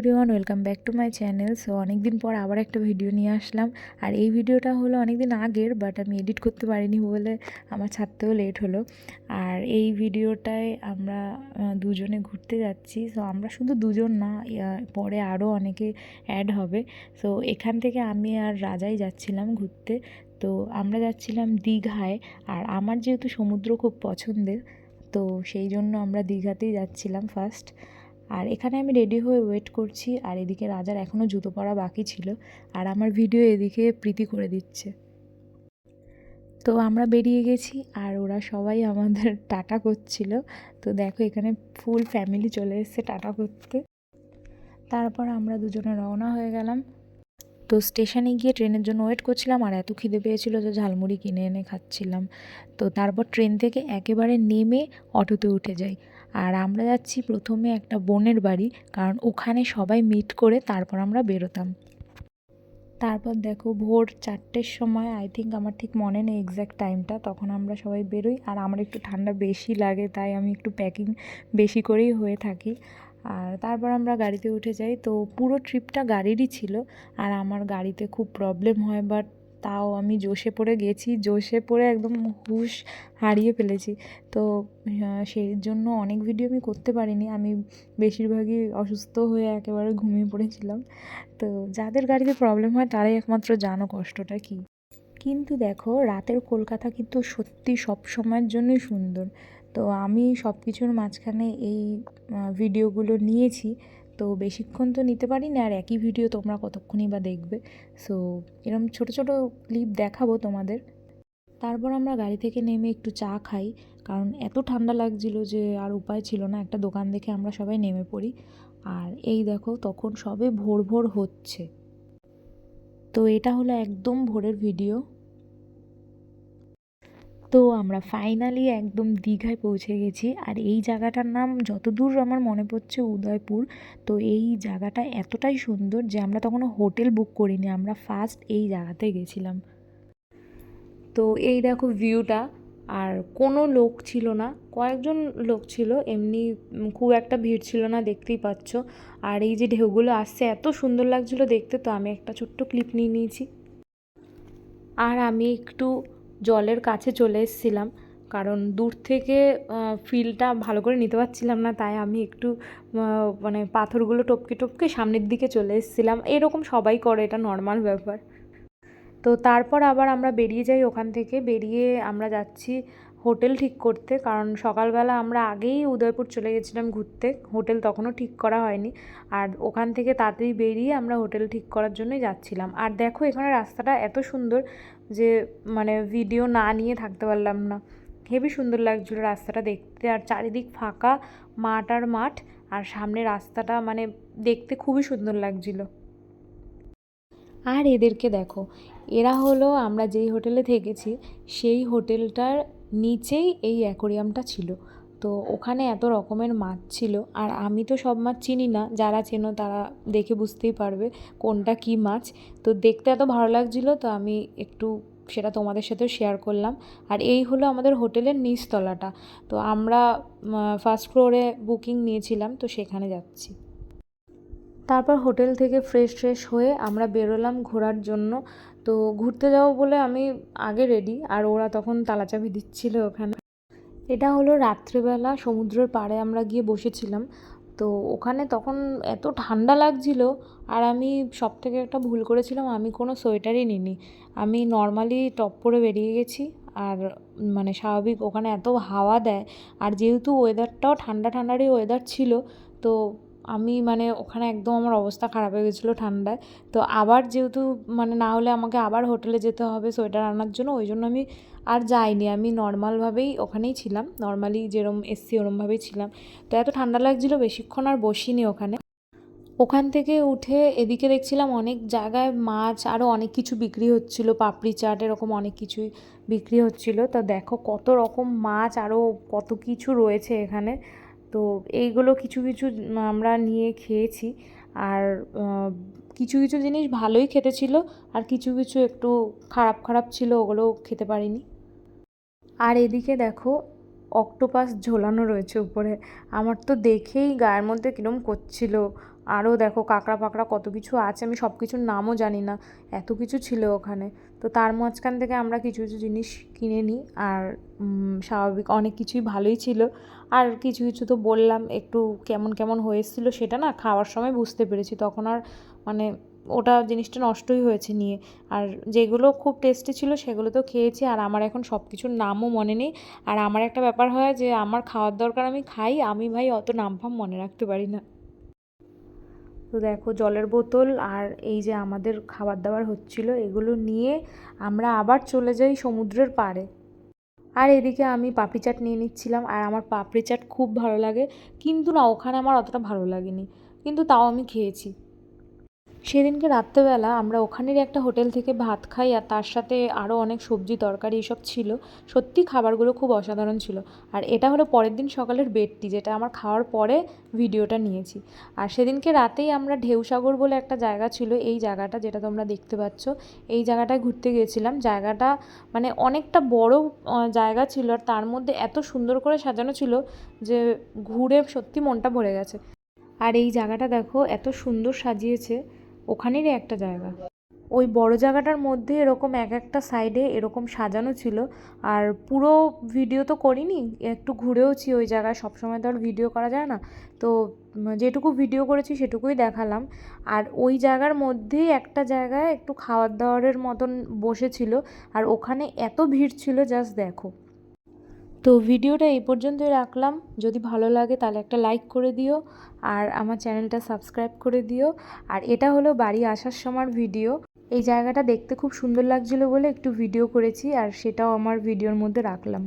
Everyone welcome back to my channel so অনেক দিন পর আবার একটা ভিডিও নিয়ে আসলাম। আর এই ভিডিওটা হলো অনেক দিন আগের বাট আমি এডিট করতে পারিনি বলে আমার ছাড়তেও লেট হলো। আর এই ভিডিওটায় আমরা দুজনে ঘুরতে যাচ্ছি। সো আমরা শুধু দুজন না পরে আরও অনেকে অ্যাড হবে। সো এখান থেকে আমি আর রাজাই যাচ্ছিলাম ঘুরতে। তো, আমরা যাচ্ছিলাম দীঘায়। আর আমার যেহেতু সমুদ্র খুব পছন্দের, তো সেই জন্য আমরা দীঘাতেই যাচ্ছিলাম ফার্স্ট আর এখানে আমি রেডি হয়ে ওয়েট করছি, আর এদিকে রাজার এখনও জুতো পরা বাকি ছিল, আর আমার ভিডিও এদিকে প্রীতি করে দিচ্ছে। তো আমরা বেরিয়ে গেছি, আর ওরা সবাই আমাদের টাটা করছিল। তো দেখো এখানে ফুল ফ্যামিলি চলে এসেছে টাটা করতে। তারপর আমরা দুজনে রওনা হয়ে গেলাম। তো স্টেশনে গিয়ে ট্রেনের জন্য ওয়েট করছিলাম, আর এত খিদে পেয়েছিল যে ঝালমুড়ি কিনে এনে খাচ্ছিলাম। তো তারপর ট্রেন থেকে একেবারে নেমে অটোতে উঠে যাই। আর আমরা যাচ্ছি প্রথমে একটা বোনের বাড়ি, কারণ ওখানে সবাই মিট করে তারপর আমরা বেরোতাম। তারপর দেখো ভোর চারটের সময় আই থিঙ্ক আমার ঠিক মনে নেই এক্স্যাক্ট টাইমটা তখন আমরা সবাই বেরোই। আর আমার একটু ঠান্ডা বেশি লাগে, তাই আমি একটু প্যাকিং বেশি করেই হয়ে থাকি। আর তারপর আমরা গাড়িতে উঠে যাই, তো পুরো ট্রিপটা গাড়িরই ছিল। আর আমার গাড়িতে খুব প্রবলেম হয় বাট তাও আমি জোশে পড়ে গেছি, জোশে পড়ে একদম হুঁশ হারিয়ে ফেলেছি। তো সেই জন্য অনেক ভিডিও আমি করতে পারিনি। আমি বেশিরভাগই অসুস্থ হয়ে একেবারে ঘুমিয়ে পড়েছিলাম। তো, যাদের গাড়িতে প্রবলেম হয়, তারাই একমাত্র জানো কষ্টটা কী। কিন্তু দেখো, রাতের কলকাতা কিন্তু সত্যি সব সময়ের জন্যই সুন্দর। তো, আমি সব কিছুর মাঝখানে এই ভিডিওগুলো নিয়েছি। তো বেশিক্ষণ তো নিতে পারি না আর একই ভিডিও তোমরা কতক্ষণই বা দেখবে। সো এরকম ছোটো ছোটো ক্লিপ দেখাবো তোমাদের। তারপর আমরা গাড়ি থেকে নেমে একটু চা খাই, কারণ এত ঠান্ডা লাগছিল যে আর উপায় ছিল না, একটা দোকান দেখে আমরা সবাই নেমে পড়ি। আর এই দেখো, তখন সবে ভোর ভোর হচ্ছে। তো এটা হলো একদম ভোরের ভিডিও তো আমরা ফাইনালি একদম দীঘায় পৌঁছে গেছি। আর এই জায়গাটার নাম যতদূর আমার মনে পড়ছে উদয়পুর, তো এই জায়গাটা এতটাই সুন্দর যে আমরা তখনও হোটেল বুক করিনি, আমরা ফার্স্ট এই জায়গাতে গেছিলাম। তো এই দেখো ভিউটা আর কোনো লোক ছিল না, কয়েকজন লোক ছিল, এমনি খুব একটা ভিড় ছিল না, দেখতেই পাচ্ছ। আর এই যে ঢেউগুলো আসছে, এত সুন্দর লাগছিল দেখতে, তো আমি একটা ছোট্ট ক্লিপ নিয়ে নিয়েছি। আর আমি একটু জলের কাছে চলে এসেছিলাম। কারণ দূর থেকে ফিলটা ভালো করে নিতে পারছিলাম না, তাই আমি একটু মানে পাথরগুলো টপকে টপকে সামনের দিকে চলে এসেছিলাম। এরকম সবাই করে, এটা নর্মাল ব্যাপার। তো তারপর আবার আমরা বেরিয়ে যাই ওখান থেকে। বেরিয়ে আমরা যাচ্ছি হোটেল ঠিক করতে, কারণ সকালবেলা আমরা আগেই উদয়পুর চলে গেছিলাম ঘুরতে, হোটেল তখনও ঠিক করা হয়নি। আর ওখান থেকে তাড়াতাড়ি বেরিয়ে আমরা হোটেল ঠিক করার জন্যই যাচ্ছিলাম। আর দেখো এখানে রাস্তাটা এত সুন্দর যে মানে ভিডিও না নিয়ে থাকতে পারলাম না। হেবি সুন্দর লাগছিল রাস্তাটা দেখতে। আর চারিদিক ফাঁকা মাঠ আর মাঠ, আর সামনে রাস্তাটা মানে দেখতে খুবই সুন্দর লাগছিল। আর এদেরকে দেখো, এরা হলো আমরা যেই হোটেলে থেকেছি, সেই হোটেলটার নিচেই এই অ্যাকোরিয়ামটা ছিল। তো ওখানে এত রকমের মাছ ছিল আর আমি তো সব মাছ চিনি না, যারা চেনো তারা দেখে বুঝতেই পারবে কোনটা কী মাছ। তো দেখতে এত ভালো লাগছিল তো আমি একটু সেটা তোমাদের সাথেও শেয়ার করলাম। আর এই হলো আমাদের হোটেলের নিচতলাটা। তো আমরা ফার্স্ট ফ্লোরে বুকিং নিয়েছিলাম, তো সেখানে যাচ্ছি। তারপর হোটেল থেকে ফ্রেশ ট্রেশ হয়ে আমরা বেরোলাম ঘোরার জন্য। তো ঘুরতে যাব বলে আমি আগে রেডি আর ওরা তখন তালাচাবি দিচ্ছিল ওখানে। এটা হলো রাত্রেবেলা, সমুদ্রের পাড়ে আমরা গিয়ে বসেছিলাম। তো ওখানে তখন এত ঠান্ডা লাগছিল, আর আমি সব থেকে একটা ভুল করেছিলাম, আমি কোনো সোয়েটারই নিইনি। আমি নর্মালি টপ পরে বেরিয়ে গেছি, আর মানে স্বাভাবিক ওখানে এত হাওয়া দেয়, আর যেহেতু ওয়েদারটাও ঠান্ডা ঠান্ডারই ওয়েদার ছিল, তো আমি মানে ওখানে একদম আমার অবস্থা খারাপ হয়ে গেছিল ঠান্ডায়। তো আবার যেহেতু মানে না হলে আমাকে আবার হোটেলে যেতে হবে সোয়েটার আনার জন্য, ওই জন্য আমি আর যাইনি। আমি নর্মালভাবেই ওখানেই ছিলাম নর্মালি যেরম এসছি ওরমভাবেই ছিলাম। তো এত ঠান্ডা লাগছিল, বেশিক্ষণ আর বসিনি ওখানে। ওখান থেকে উঠে এদিকে দেখছিলাম অনেক জায়গায় মাছ আরও অনেক কিছু বিক্রি হচ্ছিল, পাপড়ি চাট, এরকম অনেক কিছুই বিক্রি হচ্ছিল। তা দেখো কত রকম মাছ আরও কত কিছু রয়েছে এখানে। তো এইগুলো কিছু কিছু আমরা নিয়ে খেয়েছি। আর কিছু কিছু জিনিস ভালোই খেতে ছিল আর কিছু কিছু একটু খারাপ খারাপ ছিল ওগুলো খেতে পারিনি। আর এদিকে দেখো, অক্টোপাস ঝোলানো রয়েছে উপরে। আমার তো দেখেই গায়ের মধ্যে কীরকম করছিল। আরও দেখো, কাঁকড়া পাকড়া কত কিছু আছে, আমি সব কিছুর নামও জানি না। এত কিছু ছিল ওখানে। তো তার মাঝখান থেকে আমরা কিছু কিছু জিনিস কিনে নিই আর স্বাভাবিক অনেক কিছুই ভালোই ছিল। আর কিছু কিছু তো বললাম একটু কেমন কেমন হয়েছিল সেটা না খাওয়ার সময় বুঝতে পেরেছি। তখন আর মানে ওটা জিনিসটা নষ্টই হয়েছে নিয়ে। আর যেগুলো খুব টেস্টি ছিল সেগুলো তো খেয়েছি আর আমার এখন সব কিছুর নামও মনে নেই। আর আমার একটা ব্যাপার হয় যে আমার খাওয়ার দরকার আমি খাই, আমি ভাই অত নাম ফাম মনে রাখতে পারি না। তো দেখো জলের বোতল আর এই যে আমাদের খাবার দাবার হচ্ছিল, এগুলো নিয়ে আমরা আবার চলে যাই সমুদ্রের পাড়ে। আর এদিকে আমি পাপড়ি চাট নিয়ে নিচ্ছিলাম আর আমার পাপড়ি চাট খুব ভালো লাগে। কিন্তু না, ওখানে আমার অতটা ভালো লাগেনি। কিন্তু তাও আমি খেয়েছি। সেদিনকে রাত্রেবেলা আমরা ওখানেরই একটা হোটেল থেকে ভাত খাই আর তার সাথে আরও অনেক সবজি, তরকারি এসব ছিল। সত্যি খাবারগুলো খুব অসাধারণ ছিল। আর এটা হলো পরের দিন সকালের বেডটি, যেটা আমার খাওয়ার পরে ভিডিওটা নিয়েছি। আর সেদিনকে রাতেই আমরা ঢেউসাগর বলে একটা জায়গা ছিল, এই জায়গাটা যেটা তোমরা দেখতে পাচ্ছ। এই জায়গাটায় ঘুরতে গিয়েছিলাম। জায়গাটা মানে অনেকটা বড় জায়গা ছিল আর তার মধ্যে এত সুন্দর করে সাজানো ছিল যে ঘুরে সত্যি মনটা ভরে গেছে। আর এই জায়গাটা দেখো, এত সুন্দর সাজিয়েছে। ওখানেরই একটা জায়গা। ওই বড় জায়গাটার মধ্যে এরকম এক একটা সাইডে এরকম সাজানো ছিল। আর পুরো ভিডিও তো করিনি, একটু ঘুরেওছি ওই জায়গায়। সবসময় তো আর ভিডিও করা যায় না। তো যেটুকু ভিডিও করেছি সেটুকুই দেখালাম। আর ওই জায়গার মধ্যেই একটা জায়গায় একটু খাওয়ার দাওয়ারের মতন বসেছিল। আর ওখানে এত ভিড় ছিল, জাস্ট দেখো। তো ভিডিওটা এই পর্যন্তই রাখলাম। যদি ভালো লাগে তাহলে একটা লাইক করে দিও আর আমার চ্যানেলটা সাবস্ক্রাইব করে দিও। আর এটা হলো বাড়ি আসার সময় ভিডিও এই জায়গাটা দেখতে খুব সুন্দর লাগছিল বলে একটু ভিডিও করেছি আর সেটাও আমার ভিডিওর মধ্যে রাখলাম।